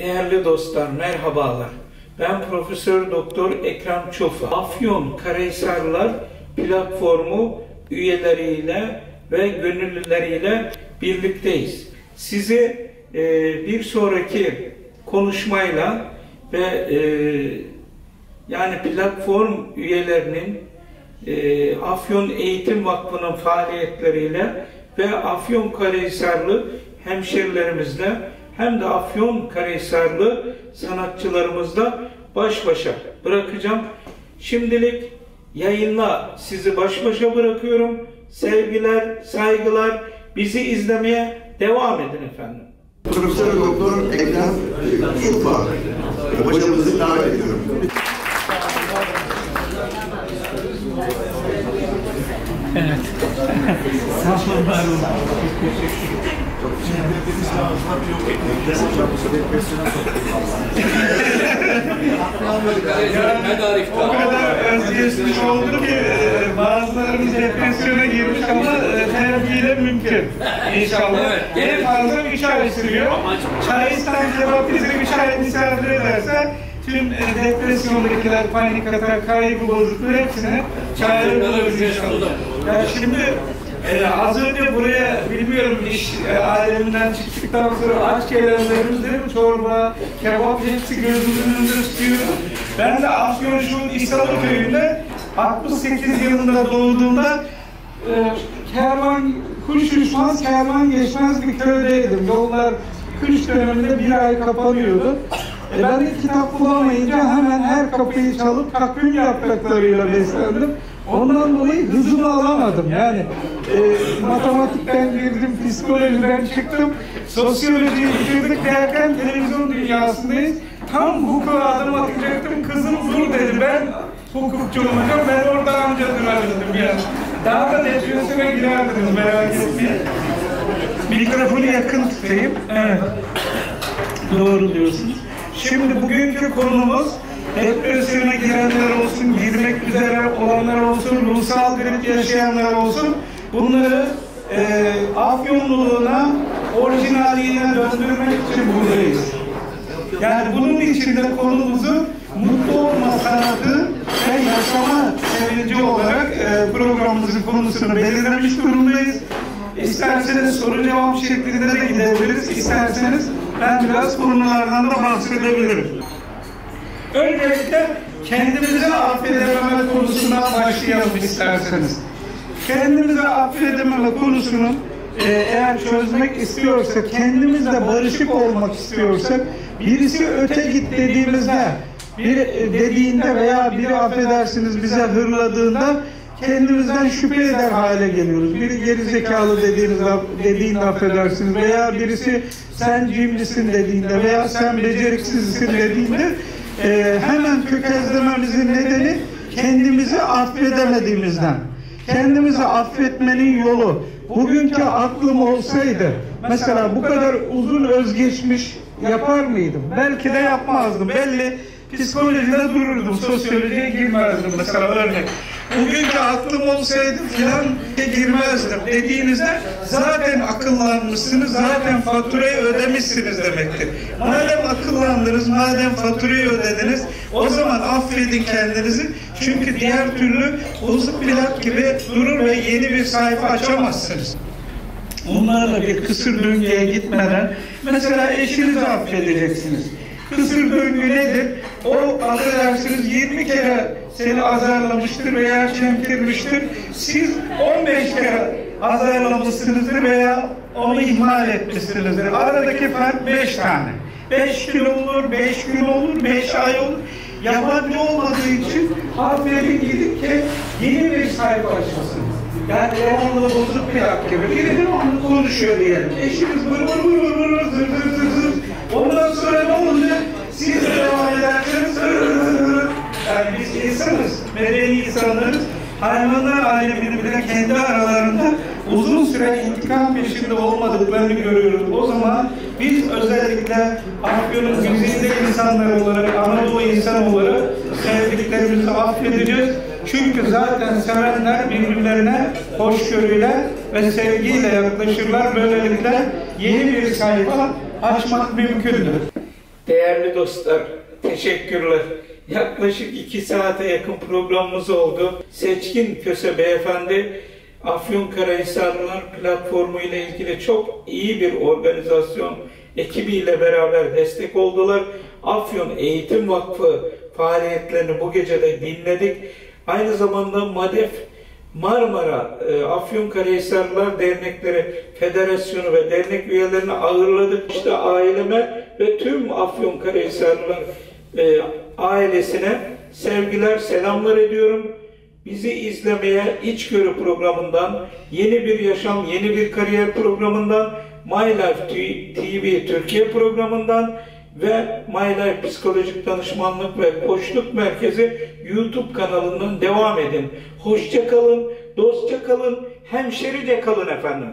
Değerli dostlar, merhabalar. Ben Profesör Doktor Ekrem Çofa. Afyon Karahisarlar platformu üyeleriyle ve gönüllüleriyle birlikteyiz. Sizi e, bir sonraki konuşmayla ve e, yani platform üyelerinin e, Afyon Eğitim Vakfı'nın faaliyetleriyle ve Afyon Karahisarlı hemşerilerimizle hem de Afyon Karahisarlı sanatçılarımızla baş başa bırakacağım. Şimdilik yayınla sizi baş başa bırakıyorum. Sevgiler, saygılar. Bizi izlemeye devam edin efendim. Profesör Doktor Ekrem Şufa hocamızı davet ediyorum. Evet. Sağ olun, var olun. O kadar ki bazılarımız depresyona girmiş ama e, terapiyle mümkün. İnşallah. En fazla 3 ay sürüyor. Çayistan cevap bizi 3 ay misafir ederse tüm depresyondakiler, panik atak, kaygı bozukluğu hepsini çağırıyoruz inşallah. Ya şimdi e, az önce buraya bilmiyorum iş e, aleminden çıktıktan sonra aç gelenlerimiz değil mi? Çorba, kebap hepsi gözümün önünde tutuyor. Ben de Afyon şu İsalı köyünde 68 yılında doğduğumda e, kervan, kuş uçmaz, kervan geçmez bir köydeydim. Yollar kış döneminde bir ay kapanıyordu. E ben de kitap bulamayınca hemen her kapıyı çalıp takvim yapraklarıyla beslendim. Ondan dolayı hızımı alamadım. Yani e, matematikten girdim, psikolojiden çıktım, sosyolojiyi bitirdik derken televizyon dünyasındayız. Tam hukuka adım atacaktım, kızım dur dedi. Ben hukukçu olacağım, ben orada amca durardım ya. Daha da depresyona girerdiniz merak etmeyin. Mikrofonu yakın tutayım. Evet. Doğru diyorsunuz. Şimdi bugünkü konumuz depresyona girenler olsun, girmek üzere olanlar olsun, ruhsal grip yaşayanlar olsun. Bunları e, afyonluluğuna, orijinaline döndürmek için buradayız. Yani bunun için de konumuzu mutlu olma sanatı ve yaşama sevinci olarak e, programımızın konusunu belirlemiş durumdayız. İsterseniz soru cevap şeklinde de gidebiliriz. İsterseniz ben biraz konulardan da bahsedebilirim. Öncelikle kendimizi affedememe konusundan başlayalım isterseniz. Kendimizi affedememe konusunu e, eğer çözmek istiyorsak, kendimizle barışık olmak istiyorsak, birisi öte git dediğimizde, bir e, dediğinde veya biri affedersiniz bize hırladığında kendimizden şüphe eder hale geliyoruz. Biri geri zekalı dediğinizde, dediğinde affedersiniz veya birisi sen cimrisin dediğinde veya sen beceriksizsin dediğinde e, hemen tökezlememizin nedeni kendimizi affedemediğimizden. Kendimizi affetmenin yolu bugünkü aklım olsaydı mesela bu kadar uzun özgeçmiş yapar mıydım? Belki de yapmazdım. Belli psikolojide dururdum. Sosyolojiye girmezdim mesela örnek. Bugünkü aklım olsaydı filan girmezdim dediğinizde zaten akıllanmışsınız, zaten faturayı ödemişsiniz demektir. Madem akıllandınız, madem faturayı ödediniz, o zaman affedin kendinizi. Çünkü diğer türlü bozuk plak gibi durur ve yeni bir sayfa açamazsınız. Onlarla bir kısır döngüye gitmeden mesela eşinizi affedeceksiniz. Kısır döngü nedir? O affedersiniz 20 kere seni azarlamıştır veya çemkirmiştir. Siz 15 kere azarlamışsınızdır veya onu ihmal etmişsinizdir. Aradaki fark 5 tane. 5 gün olur, 5 gün olur, 5 ay olur. Yabancı olmadığı için affedin gidip ki yeni bir sayfa açmasınız. Yani devamlı bozuk hak gibi. Biri devamlı konuşuyor diyelim. Eşiniz vır vır vır vır vır zır zır zır insanız, medeni insanlarız. Hayvanlar alemini bile kendi aralarında uzun süre intikam peşinde olmadıklarını görüyoruz. O zaman biz özellikle Afyon'un güzide insanlar olarak, Anadolu insan olarak sevdiklerimizi affedeceğiz. Çünkü zaten sevenler birbirlerine hoşgörüyle ve sevgiyle yaklaşırlar. Böylelikle yeni bir sayfa açmak mümkündür. Değerli dostlar, teşekkürler. Yaklaşık iki saate yakın programımız oldu. Seçkin Köse Beyefendi, Afyonkarahisarlılar platformu ile ilgili çok iyi bir organizasyon ekibiyle beraber destek oldular. Afyon Eğitim Vakfı faaliyetlerini bu gece de dinledik. Aynı zamanda MADEF Marmara e, Afyonkarahisarlılar Dernekleri Federasyonu ve dernek üyelerini ağırladık. İşte aileme ve tüm Afyonkarahisarlılar e, ailesine sevgiler, selamlar ediyorum. Bizi izlemeye İçgörü programından, Yeni Bir Yaşam, Yeni Bir Kariyer programından, My Life TV Türkiye programından ve My Life Psikolojik Danışmanlık ve Koçluk Merkezi YouTube kanalından devam edin. Hoşça kalın, dostça kalın, hemşerice kalın efendim.